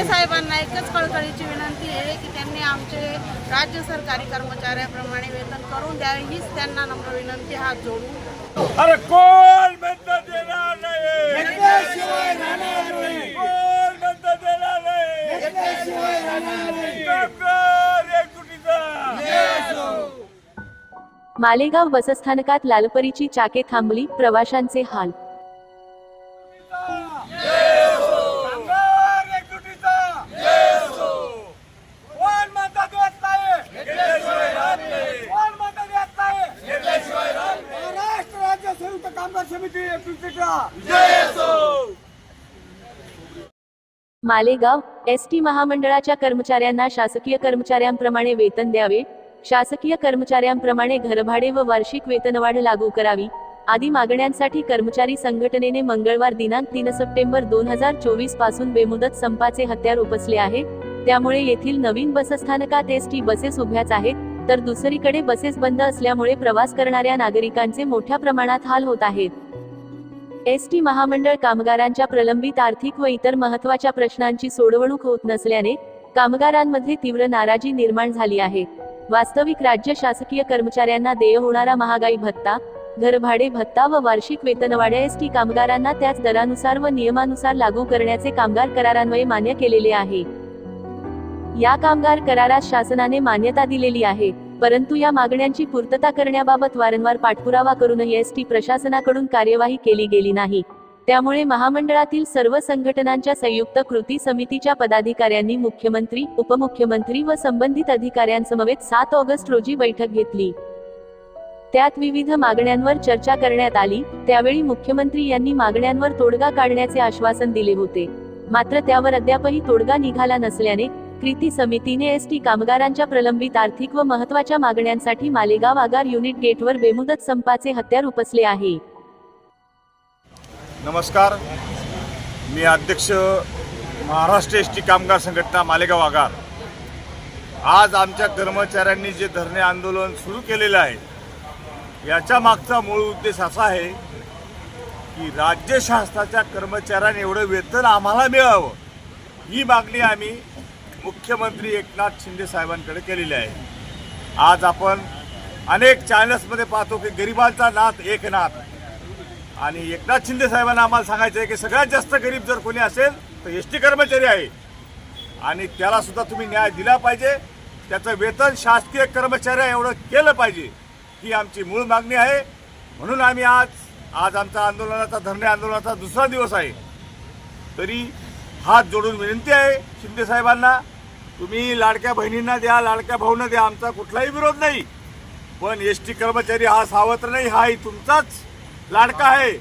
शिंदे साहेबांना एकच कळकळीची विनंती आहे की त्यांनी आमचे राज्य सरकारी कर्मचाऱ्याप्रमाणे वेतन करून द्यावे हीच त्यांना नम्र विनंती हात जोडून. अरे कोण म्हणतं देणार नाही? कोण देणार मालेगाव बसस्थानकात लालपरीची चाके थांबली प्रवाशांचे हाल कामगार एकजुटीचा कोण म्हणतं देत नाही कोण म्हणतं देत नाही महाराष्ट्र राज्य संयुक्त कामगार समिती एकजुटीचा मालेगाव एस टी महामंडळाच्या कर्मचाऱ्यांना शासकीय कर्मचाऱ्यांप्रमाणे वेतन द्यावे. शासकीय कर्मचाऱ्यांप्रमाणे घरभाडे व वार्षिक वेतनवाढ लागू करावी. आदी मागण्यांसाठी कर्मचारी संघटनेने मंगळवार दिनांक तीन सप्टेंबर दोन हजार चोवीसपासून बेमुदत संपाचे हत्यार उपसले आहे. त्यामुळे येथील नवीन बसस्थानकात एस टी बसेस उभ्याच आहेत. तर दुसरीकडे बसेस बंद असल्यामुळे प्रवास करणाऱ्या नागरिकांचे मोठ्या प्रमाणात हाल होत आहेत. एस टी महामंडळ कामगारांच्या प्रलंबित आर्थिक व इतर महत्त्वाच्या प्रश्नांची सोडवणूक होत नसल्याने कामगारांमध्ये तीव्र नाराजी निर्माण झाली आहे. वास्तविक राज्य शासकीय कर्मचाऱ्यांना देय होणारा महागाई भत्ता घरभाडे भत्ता व वार्षिक वेतनवाढ्या एस टी कामगारांना त्याच दरानुसार व नियमानुसार लागू करण्याचे कामगार करारान्वये मान्य केलेले आहे. या कामगार करारात शासनाने मान्यता दिलेली आहे परंतु या मागण्यांची पूर्तता करण्याबाबत वारंवार पाठपुरावा करूनही एस टी प्रशासनाकडून कार्यवाही केली गेली नाही. त्यामुळे महामंडळातील सर्व संघटनांच्या संयुक्त कृती समितीच्या पदाधिकाऱ्यांनी मुख्यमंत्री उपमुख्यमंत्री व संबंधित अधिकाऱ्यांसमवेत सात ऑगस्ट रोजी बैठक घेतली. त्यात विविध मागण्यांवर चर्चा करण्यात आली त्यावेळी मुख्यमंत्री यांनी मागण्यांवर तोडगा काढण्याचे आश्वासन दिले होते. मात्र त्यावर अद्यापही तोडगा निघाला नसल्याने कृती समितीने एस टी कामगारांच्या प्रलंबित आर्थिक व महत्त्वाच्या मागण्यांसाठी मालेगाव आगार युनिट गेटवर बेमुदत संपाचे हत्यार उपसले आहे. नमस्कार. मी अध्यक्ष महाराष्ट्र एस टी कामगार संघटना मालेगाव आगार. आज आमच्या कर्मचाऱ्यांनी जे धरणे आंदोलन सुरू केलेलं आहे याच्या मागचा मूळ उद्देश असा आहे की राज्य शासनाच्या कर्मचाऱ्यांना एवढं वेतन आम्हाला मिळावं. ही मागणी आम्ही मुख्यमंत्री एकनाथ शिंदे साहेबांकडे केलेली आहे. आज आपण अनेक चॅनल्समध्ये पाहतो की गरिबांचा नाथ एकनाथ आणि एकनाथ शिंदे साहेबांना आम्हाला सांगायचं आहे की सगळ्यात जास्त गरीब जर कोणी असेल तर एस टी कर्मचारी आहे. आणि त्यालासुद्धा तुम्ही न्याय दिला पाहिजे. त्याचं वेतन शासकीय कर्मचाऱ्या एवढं केलं पाहिजे ही आमची मूळ मागणी आहे. म्हणून आम्ही आज आज आमचा आंदोलनाचा धरणे आंदोलनाचा दुसरा दिवस आहे. तरी हात जोडून विनंती आहे शिंदे साहेबांना तुम्ही लाडक्या बहिणींना द्या लाडक्या भाऊंना द्या आमचा कुठलाही विरोध नाही. पण एस टी कर्मचारी हा सावत्र नाही हाही तुमचाच लाडका आहे.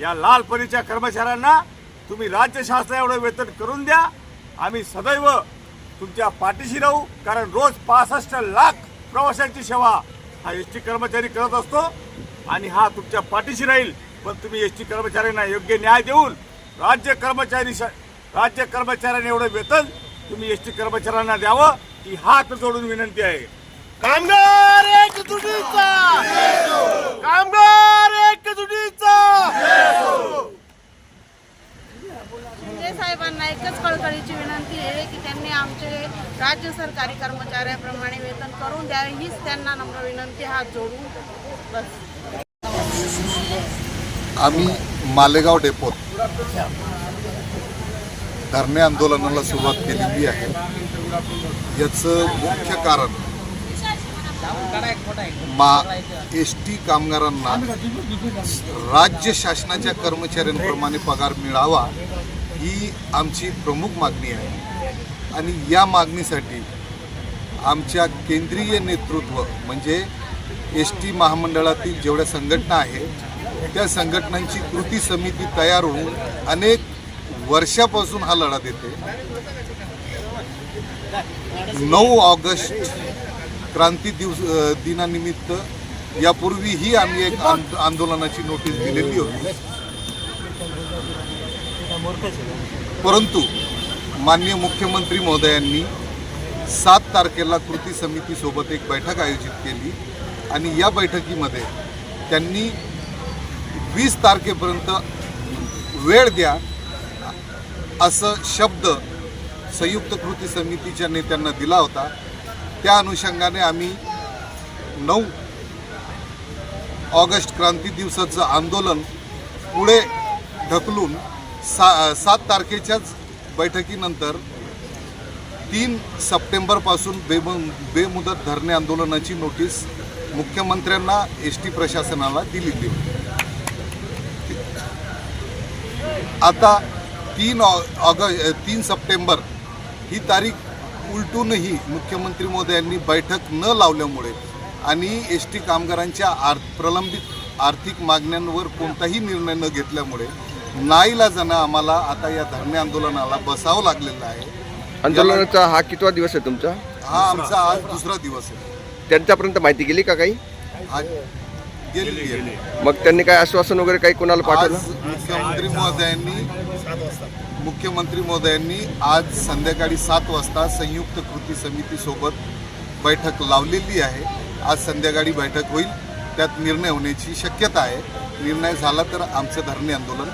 या लाल परीच्या कर्मचाऱ्यांना तुम्ही राज्य शासना एवढं वेतन करून द्या. आम्ही सदैव तुमच्या पाठीशी राहू कारण रोज पासष्ट लाख प्रवाशांची सेवा हा एस टी कर्मचारी करत असतो आणि हा तुमच्या पाठीशी राहील. पण तुम्ही एस टी कर्मचाऱ्यांना योग्य न्याय देऊन राज्य कर्मचारी राज्य कर्मचाऱ्यांना एवढं वेतन तुम्ही एस टी कर्मचाऱ्यांना द्यावं ही हात जोडून विनंती आहे. कामगार एकजुटीचा कामगार एकजुटीचा शिंदे साहेबांना एकच कळकळीची विनंती आहे की त्यांनी आमचे राज्य सरकारी कर्मचाऱ्याप्रमाणे वेतन करून द्यावे हीच त्यांना नम्र विनंती हात जोडून. बस. आम्ही मालेगाव डेपोत. धरणे आंदोलनाला सुरुवात केलेली आहे. याचं मुख्य कारण मा एस टी कामगारांना राज्य शासनाच्या कर्मचाऱ्यांप्रमाणे पगार मिळावा ही आमची प्रमुख मागणी आहे. आणि या मागणीसाठी आमच्या केंद्रीय नेतृत्व म्हणजे एस टी महामंडळातील जेवढ्या संघटना आहेत त्या संघटनांची कृती समिती तयार होऊन अनेक वर्षापासून हा लढा देते. नऊ ऑगस्ट क्रांती दिवस दिनानिमित्त यापूर्वीही आम्ही एक आंदोलनाची नोटीस दिलेली होती. परंतु माननीय मुख्यमंत्री महोदयांनी सात तारखेला कृती समितीसोबत एक बैठक आयोजित केली आणि या बैठकीमध्ये त्यांनी वीस तारखेपर्यंत वेळ द्या असं शब्द संयुक्त कृती समितीच्या नेत्यांना दिला होता. त्या अनुषंगाने आम्ही नऊ ऑगस्ट क्रांती दिवसाचं आंदोलन पुढे ढकलून सा सात तारखेच्याच बैठकीनंतर तीन सप्टेंबरपासून बेम बेमुदत धरणे आंदोलनाची नोटीस मुख्यमंत्र्यांना एस टी प्रशासनाला दिलेली होती. आता तीन ऑगस्ट तीन सप्टेंबर ही तारीख उलटूनही मुख्यमंत्री मोदयांनी बैठक न लावल्यामुळे आणि एस टी कामगारांच्या आर प्रलंबित आर्थिक मागण्यांवर कोणताही निर्णय न घेतल्यामुळे नाईलाजानं आम्हाला आता या धरणे आंदोलनाला बसावं लागलेलं आहे. आंदोलनाचा हा कितवा दिवस आहे तुमचा? हा आमचा आज दुसरा दिवस आहे. त्यांच्यापर्यंत माहिती गेली का काही? हा गेलेली मग त्यांनी काय आश्वासन वगैरे काही कोणाला पाठवलं? मुख्यमंत्री महोदयांनी मुख्यमंत्री महोदयांनी आज संध्याकाळी सात वाजता संयुक्त कृती समितीसोबत बैठक लावलेली आहे. आज संध्याकाळी बैठक होईल. त्यात निर्णय होण्याची शक्यता आहे. निर्णय झाला तर आमचं धरणे आंदोलन.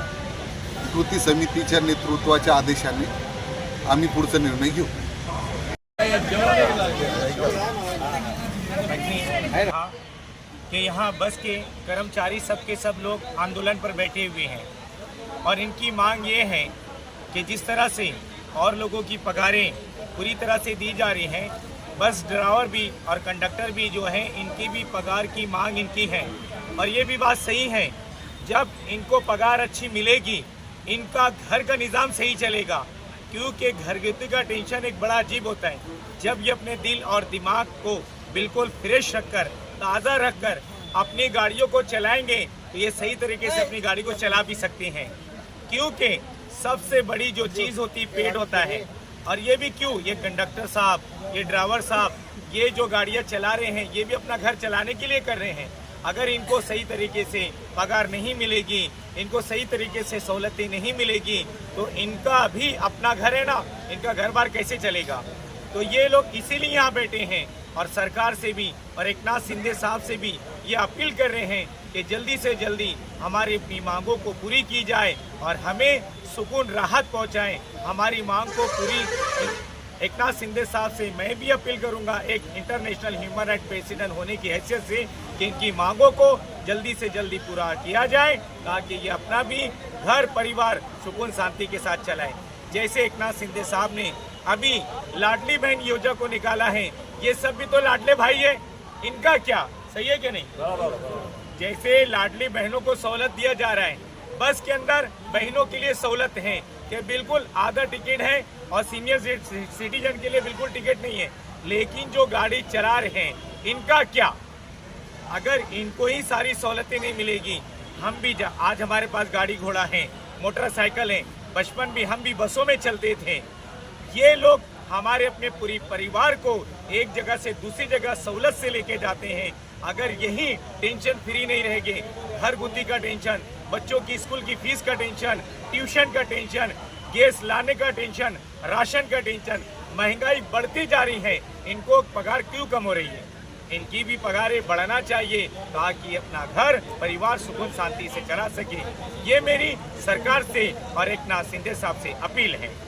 कृती समितीच्या नेतृत्वाच्या आदेशाने आम्ही पुढचा निर्णय घेऊ. कि यहाँ बस के कर्मचारी सब के सब लोग आंदोलन पर बैठे हुए हैं। और इनकी मांग ये है कि जिस तरह से और लोगों की पगारें पूरी तरह से दी जा रही हैं, बस ड्राइवर भी और कंडक्टर भी जो हैं, इनकी भी पगार की मांग इनकी है। और ये भी बात सही है, जब इनको पगार अच्छी मिलेगी, इनका घर का निज़ाम सही चलेगा, क्योंकि घरगुती का टेंशन एक बड़ा अजीब होता है। जब ये अपने दिल और दिमाग को बिल्कुल फ्रेश रखकर ताज़ा रखकर अपनी गाड़ियों को चलाएँगे तो ये सही तरीके से अपनी गाड़ी को चला भी सकते हैं। क्योंकि सबसे बड़ी जो चीज़ होती पेट होता है। और ये भी क्यों? ये कंडक्टर साहब, ये ड्राइवर साहब, ये जो गाड़ियाँ चला रहे हैं, ये भी अपना घर चलाने के लिए कर रहे हैं। अगर इनको सही तरीके से पगार नहीं मिलेगी, इनको सही तरीके से सहूलतें नहीं मिलेगी तो इनका भी अपना घर है ना, इनका घर बार कैसे चलेगा? तो ये लोग इसीलिए यहाँ बैठे हैं और सरकार से भी और एक नाथ शिंदे साहब से भी ये अपील कर रहे हैं कि जल्दी से जल्दी हमारी अपनी मांगों को पूरी की जाए और हमें सुकून, राहत पहुंचाएँ। हमारी मांग को पूरी एक नाथ शिंदे साहब से मैं भी अपील करूँगा, एक इंटरनेशनल ह्यूमन राइट प्रेसिडेंट होने की हैसियत से कि इनकी मांगों को जल्दी से जल्दी पूरा किया जाए, ताकि ये अपना भी घर, परिवार सुकून, शांति के साथ चलाए। जैसे एक नाथ शिंदे साहब ने अभी लाडली बहन योजना को निकाला है। ये सब भी तो लाडले भाई है। इनका क्या? सही है कि नहीं? जैसे लाडली बहनों को सहूलत दिया जा रहा है बस के अंदर बहनों के लिए सहूलत है कि बिल्कुल आधा टिकट है और सीनियर सिटीजन के लिए बिल्कुल टिकट नहीं है। लेकिन जो गाड़ी चला रहे हैं इनका क्या? अगर इनको ही सारी सहूलतें नहीं मिलेगी हम भी जा आज हमारे पास गाड़ी घोड़ा है मोटरसाइकिल है बचपन भी हम भी बसों में चलते थे। ये लोग हमारे अपने पूरी परिवार को एक जगह से दूसरी जगह सहूलत से लेके जाते हैं। अगर यही टेंशन फ्री नहीं रहेंगे हर गुद्दी का टेंशन, बच्चों की स्कूल की फ़ीस का टेंशन, ट्यूशन का टेंशन, गैस लाने का टेंशन, राशन का टेंशन, महँगाई बढ़ती जा रही है। इनको पगार क्यों कम हो रही है? इनकी भी पगारें बढ़ाना चाहिए ताकि अपना घर, परिवार सुकून शांति से चला सके। ये मेरी सरकार से और एक नाथ सिंधे साहब से अपील है।